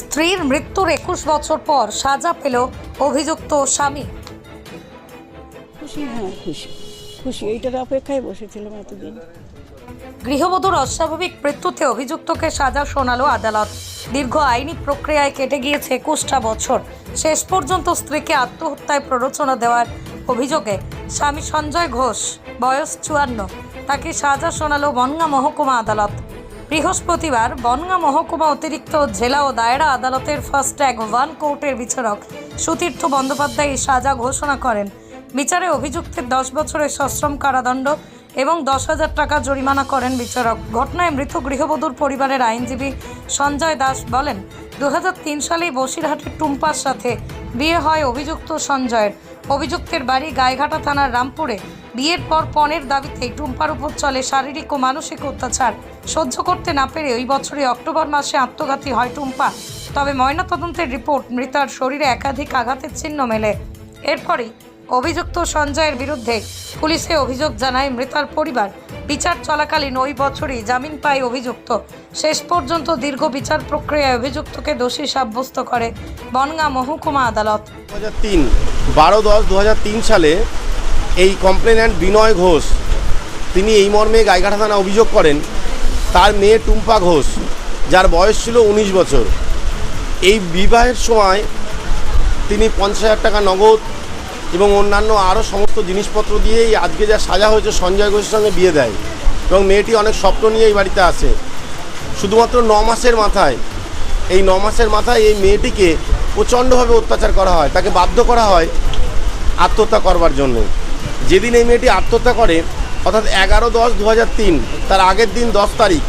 স্ত্রীর মৃত্যুর একুশ বছর পর সাজা পেল অভিযুক্ত স্বামী। খুশি হ্যাঁ খুশি। খুশি এইটার অপেক্ষায় বসেছিলাম এতদিন। গৃহবধূর অস্বাভাবিক মৃত্যুতে অভিযুক্তকে সাজা শোনালো আদালত। দীর্ঘ আইনি প্রক্রিয়ায় কেটে গিয়েছে একুশটা বছর। শেষ পর্যন্ত স্ত্রীকে আত্মহত্যায় প্ররোচনা দেওয়ার অভিযোগে স্বামী সঞ্জয় ঘোষ বয়স চুয়ান্ন তাকে সাজা শোনালো বনগাঁ মহকুমা আদালত। বৃহস্পতিবার বনগাঁ মহকুমা অতিরিক্ত জেলা ও দায়রা আদালতের ফার্স্ট ট্যাগ ওয়ান কোর্টের বিচারক সুতীর্থ বন্দ্যোপাধ্যায় এই সাজা ঘোষণা করেন। বিচারে অভিযুক্তের দশ বছরের সশ্রম কারাদণ্ড এবং দশ হাজার টাকা জরিমানা করেন বিচারক। ঘটনায় মৃত গৃহবধূর পরিবারের আইনজীবী সঞ্জয় দাস বলেন দু সালেই বসিরহাটের টুম্পার সাথে বিয়ে হয় অভিযুক্ত সঞ্জয়ের। অভিযুক্তের বাড়ি গায়েঘাটা থানার রামপুরে। বিয়ের পর পণের দাবিতে টুম্পার উপর চলে শারীরিক ও মানসিক অত্যাচার। সহ্য করতে না পেরে ওই বছরই অক্টোবর মাসে আত্মঘাতী হয় টুম্পা। তবে ময়নাতদন্তের রিপোর্ট মৃতার শরীরে একাধিক আঘাতের চিহ্ন মেলে। এরপরই অভিযুক্ত সঞ্জয়ের বিরুদ্ধে পুলিশে অভিযোগ জানায় মৃতার পরিবার। বিচার চলাকালীন ওই বছরই জামিন পায় অভিযুক্ত। শেষ পর্যন্ত দীর্ঘ বিচার প্রক্রিয়ায় অভিযুক্তকে দোষী সাব্যস্ত করে বনগাঁ মহকুমা আদালত। দু হাজার তিন বারো দশ দু সালে এই কমপ্লেন্যান্ট বিনয় ঘোষ, তিনি এই মর্মে গাইঘাটা থানা অভিযোগ করেন, তার মেয়ে টুম্পা ঘোষ, যার বয়স ছিল উনিশ বছর। এই বিবাহের সময় তিনি পঞ্চাশ হাজার টাকা নগদ এবং অন্যান্য আরও সমস্ত জিনিসপত্র দিয়ে এই আজকে যা সাজা হয়েছে সঞ্জয় ঘোষের সঙ্গে বিয়ে দেয় এবং মেয়েটি অনেক স্বপ্ন নিয়ে এই বাড়িতে আসে। শুধুমাত্র ন মাসের মাথায়, এই ন মাসের মাথায় এই মেয়েটিকে প্রচণ্ডভাবে অত্যাচার করা হয়, তাকে বাধ্য করা হয় আত্মহত্যা করবার জন্য। যেদিন এই মেয়েটি আত্মহত্যা করে, অর্থাৎ এগারো দশ দু তার আগের দিন দশ তারিখ,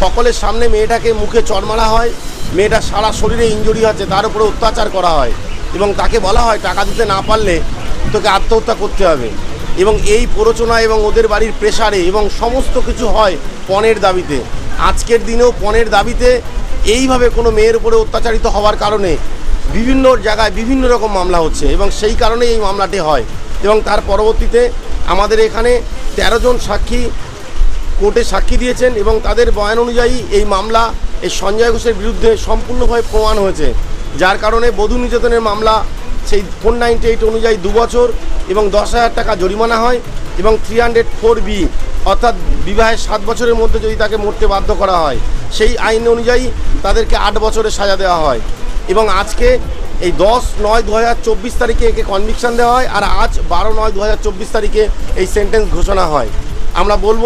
সকলের সামনে মেয়েটাকে মুখে চরমারা হয়, মেয়েটা সারা শরীরে ইঞ্জুরি আছে তার উপরে অত্যাচার করা হয় এবং তাকে বলা হয়, টাকা দিতে না পারলে তোকে আত্মহত্যা করতে হবে। এবং এই প্ররোচনা এবং ওদের বাড়ির প্রেসারে এবং সমস্ত কিছু হয় পণের দাবিতে। আজকের দিনেও পণের দাবিতে এইভাবে কোনো মেয়ের উপরে অত্যাচারিত হওয়ার কারণে বিভিন্ন জায়গায় বিভিন্ন রকম মামলা হচ্ছে এবং সেই কারণে এই মামলাটি হয় এবং তার পরবর্তীতে আমাদের এখানে তেরো জন সাক্ষী কোর্টে সাক্ষী দিয়েছেন এবং তাদের বয়ান অনুযায়ী এই মামলা এই সঞ্জয় ঘোষের বিরুদ্ধে সম্পূর্ণভাবে প্রমাণ হয়েছে। যার কারণে বধূ নির্যাতনের মামলা সেই ফোর নাইনটি এইট অনুযায়ী দু বছর এবং দশ হাজার টাকা জরিমানা হয় এবং থ্রি হান্ড্রেড ফোর বি অর্থাৎ বিবাহের সাত বছরের মধ্যে যদি তাকে মরতে বাধ্য করা হয়, সেই আইন অনুযায়ী তাদেরকে আট বছরের সাজা দেওয়া হয়। এবং আজকে এই দশ নয় দু তারিখে একে কনভিকশন দেওয়া হয় আর আজ বারো নয় দু তারিখে এই সেন্টেন্স ঘোষণা হয়। আমরা বলব,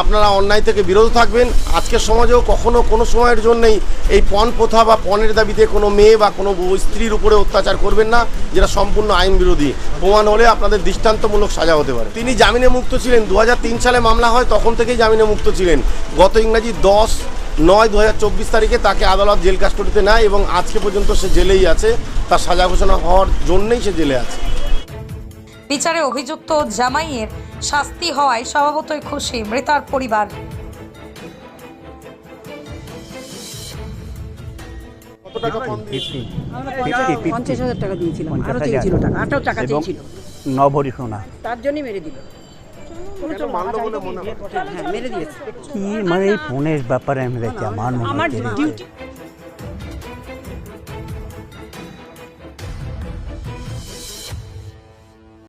আপনারা অন্যায় থেকে বিরত থাকবেন। আজকের সমাজেও কখনো কোনো সময়ের জন্যই এই পণ প্রথা বা পণের দাবিতে কোনো মেয়ে বা কোনো স্ত্রীর উপরে অত্যাচার করবেন না, যেটা সম্পূর্ণ আইন বিরোধী। প্রমাণ হলে আপনাদের দৃষ্টান্তমূলক সাজা হতে পারে। তিনি জামিনে মুক্ত ছিলেন। দু হাজার তিন সালে মামলা হয়, তখন থেকেই জামিনে মুক্ত ছিলেন। গত ইংরাজি দশ নয় দু হাজার চব্বিশ তারিখে তাকে আদালত জেল কাস্টডিতে নেয় এবং আজকে পর্যন্ত সে জেলেই আছে। তার সাজা ঘোষণা হওয়ার জন্যই সে জেলে আছে। বিচারে অভিযুক্ত জামাইয়ের শাস্তি হওয়ায় স্বভাবতই খুশি মৃতার পরিবার। কত টাকা পণ দিয়েছে? পঞ্চাশ হাজার টাকা দিয়েছিলাম। পঞ্চাশ চেয়েছিল টাকা আরও টাকা চেয়েছিল। নভরি সোনা। তার জন্যই মেরে দিল। মনে হয়। মেরে দিয়েছে। কি মানে এই ফোনের ব্যাপারে আমি দেখি আমার আমার যে- ডিউটি